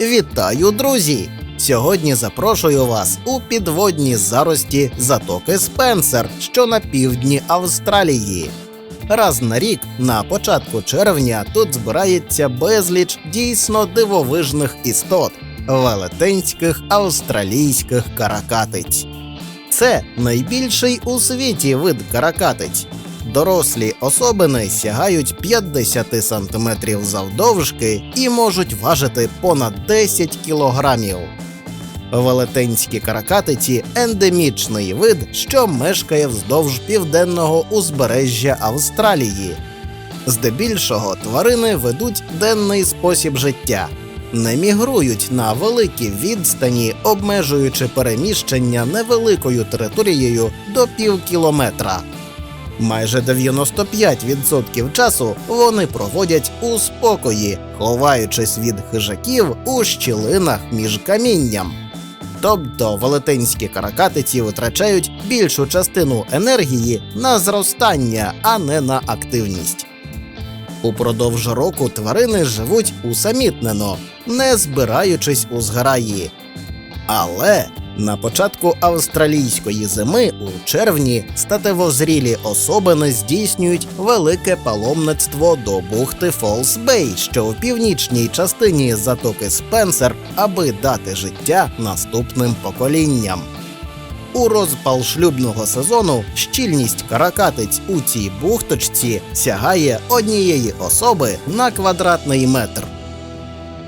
Вітаю, друзі! Сьогодні запрошую вас у підводні зарості затоки Спенсер, що на півдні Австралії. Раз на рік, на початку червня, тут збирається безліч дійсно дивовижних істот велетенських австралійських каракатиць. Це найбільший у світі вид каракатиць. Дорослі особини сягають 50 см завдовжки і можуть важити понад 10 кілограмів. Велетенські каракатиці ендемічний вид, що мешкає вздовж південного узбережжя Австралії. Здебільшого тварини ведуть денний спосіб життя, не мігрують на великі відстані, обмежуючи переміщення невеликою територією до пів кілометра. Майже 95% часу вони проводять у спокої, ховаючись від хижаків у щілинах між камінням. Тобто велетенські каракатиці витрачають більшу частину енергії на зростання, а не на активність. Упродовж року тварини живуть усамітнено, не збираючись у зграї. Але на початку австралійської зими у червні статевозрілі особини здійснюють велике паломництво до бухти Фолс Бей, що в північній частині затоки Спенсер, аби дати життя наступним поколінням. У розпал шлюбного сезону щільність каракатиць у цій бухточці сягає однієї особи на квадратний метр.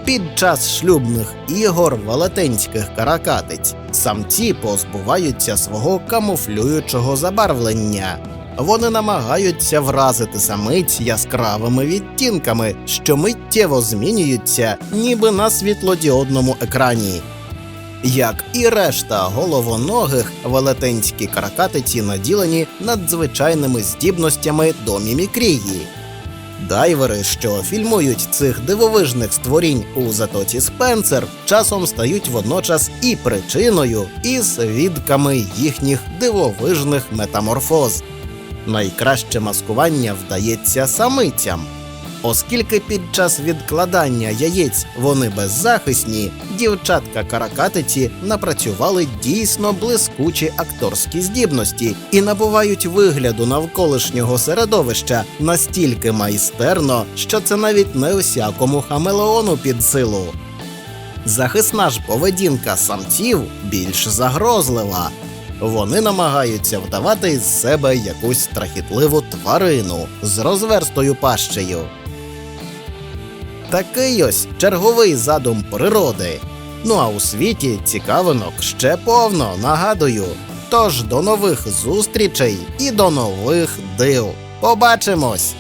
Під час шлюбних ігор велетенських каракатиць самці позбуваються свого камуфлюючого забарвлення. Вони намагаються вразити самиць яскравими відтінками, що миттєво змінюються, ніби на світлодіодному екрані. Як і решта головоногих, велетенські каракатиці наділені надзвичайними здібностями до мімікрії. Дайвери, що фільмують цих дивовижних створінь у затоці Спенсер, часом стають водночас і причиною, і свідками їхніх дивовижних метаморфоз. Найкраще маскування вдається самицям. Оскільки під час відкладання яєць вони беззахисні, дівчатка каракатиці напрацювали дійсно блискучі акторські здібності і набувають вигляду навколишнього середовища настільки майстерно, що це навіть не усякому хамелеону під силу. Захисна ж поведінка самців більш загрозлива. Вони намагаються вдавати з себе якусь страхітливу тварину з розверстою пащею. Такий ось черговий задум природи. Ну а у світі цікавинок ще повно, нагадую. Тож до нових зустрічей і до нових див. Побачимось!